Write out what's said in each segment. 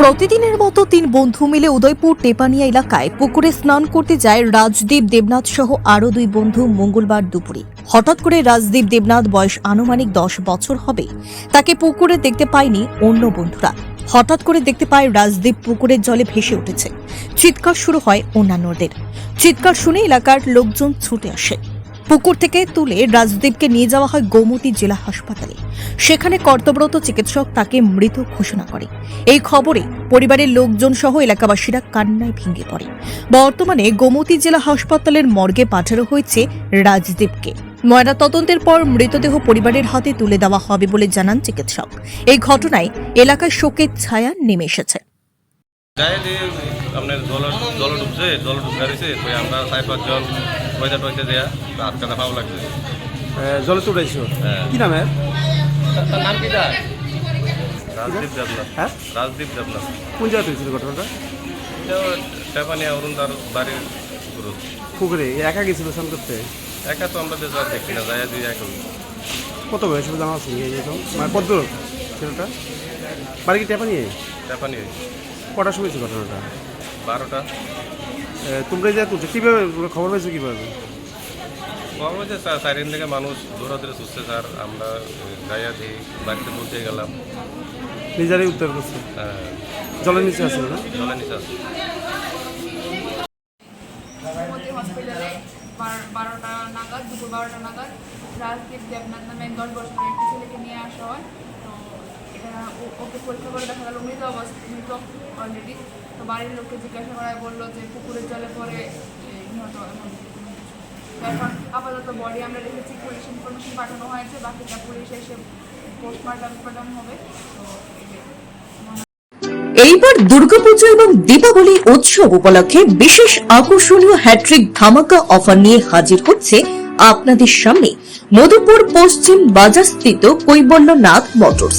প্রতিদিনের মতো তিন বন্ধু মিলে উদয়পুর টেপানিয়া এলাকায় পুকুরে স্নান করতে যায় রাজদীপ দেবনাথ সহ আরও দুই বন্ধু মঙ্গলবার দুপুরে। হঠাৎ করে রাজদীপ দেবনাথ বয়স আনুমানিক দশ বছর হবে। তাকে পুকুরে দেখতে পায়নি অন্য বন্ধুরা। হঠাৎ করে দেখতে পায় রাজদীপ পুকুরের জলে ভেসে উঠেছে। চিৎকার শুরু হয় অন্যান্যদের। চিৎকার শুনে এলাকার লোকজন ছুটে আসে। পুকুর থেকে তুলে রাজদীপকে নিয়ে যাওয়া হয় গোমতী জেলা হাসপাতালে। সেখানে কর্তব্যরত চিকিৎসক তাকে মৃত ঘোষণা করে। এই খবরে পরিবারের লোকজন সহ এলাকাবাসীরা কান্নায় ভেঙে পড়ে। বর্তমানে গোমতী জেলা হাসপাতালের মর্গে পাঠানো হয়েছে রাজদীপকে। ময়না তদন্তের পর মৃতদেহ পরিবারের হাতে তুলে দেওয়া হবে বলে জানান চিকিৎসক। এই ঘটনায় এলাকায় শোকের ছায়া নেমে এসেছে। যাই যে আপনার জল জল ঢুকছে জল ঢুকা দিছে তো আমরা চার পাঁচজন পয়সা টয়সা দেয়া তো হাত কাটা পাও লাগছে। জলে চড়াইছো হ্যাঁ। কি নামে তার নাম কি তার? রাজদীপ দেবনাথ হ্যাঁ? রাজদীপ দেবনাথ কোন জায়গাতে হয়েছিল ঘটনাটা? টেপানিয়া অরুণ তার বাড়ির পুকুরে। একা গেছিল স্নান করতে? একা তো আমরা দেশ আর দেখি না যাই দিয়ে এখন কত বয়স জানা আছে? মানে কত ছেলেটা? বাড়ি কি টেপা নিয়ে টেপানি কটার সময় হয়েছে ঘটনাটা? বারোটা। তোমরা যা তুলছো কীভাবে তোমরা খবর পেয়েছ কীভাবে? খবর হচ্ছে স্যার চারিদিন থেকে মানুষ দৌড়াদৌড়ি সুস্থে স্যার আমরা গাইয়া দিই বাড়িতে পৌঁছে গেলাম। নিজেরাই উদ্ধার করছে? হ্যাঁ, জলের নিচে আসছিল না? জলের নিচে আছে। হসপিটালে বারোটা নাগাদ দুপুর বারোটা নাগাদ রাজদীপ দেবনাথ নামে দশ বছরের একটি ছেলেকে নিয়ে আসা হয়। ওকে পরীক্ষা করে দেখা গেল মৃত অবস্থা, মৃত অলরেডি তো বাড়ির লোককে জিজ্ঞাসা করায় বলল যে পুকুরের জলে পরে নিহত এখন আপাতত বডি আমরা রেখেছি পুলিশ ইনফরমেশন পাঠানো হয়েছে, বাকিটা পুলিশ এসে পোস্টমর্টম প্রদান হবে। তো এই এইবার দুর্গাপুজো এবং দীপাবলি উৎসব উপলক্ষে বিশেষ আকর্ষণীয় হ্যাট্রিক ধামাকা অফার নিয়ে হাজির হচ্ছে আপনাদের সামনে। মধুপুর পশ্চিম বাজারস্থিত কৈবল্যনাথ মোটরস।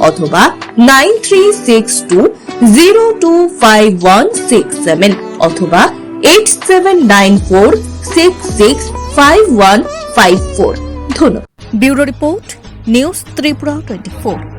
অথবা nine six two two five one six অথবা eight seven nine four six six five one five four ধন্যবাদ। Bureau report, news Tripura twenty four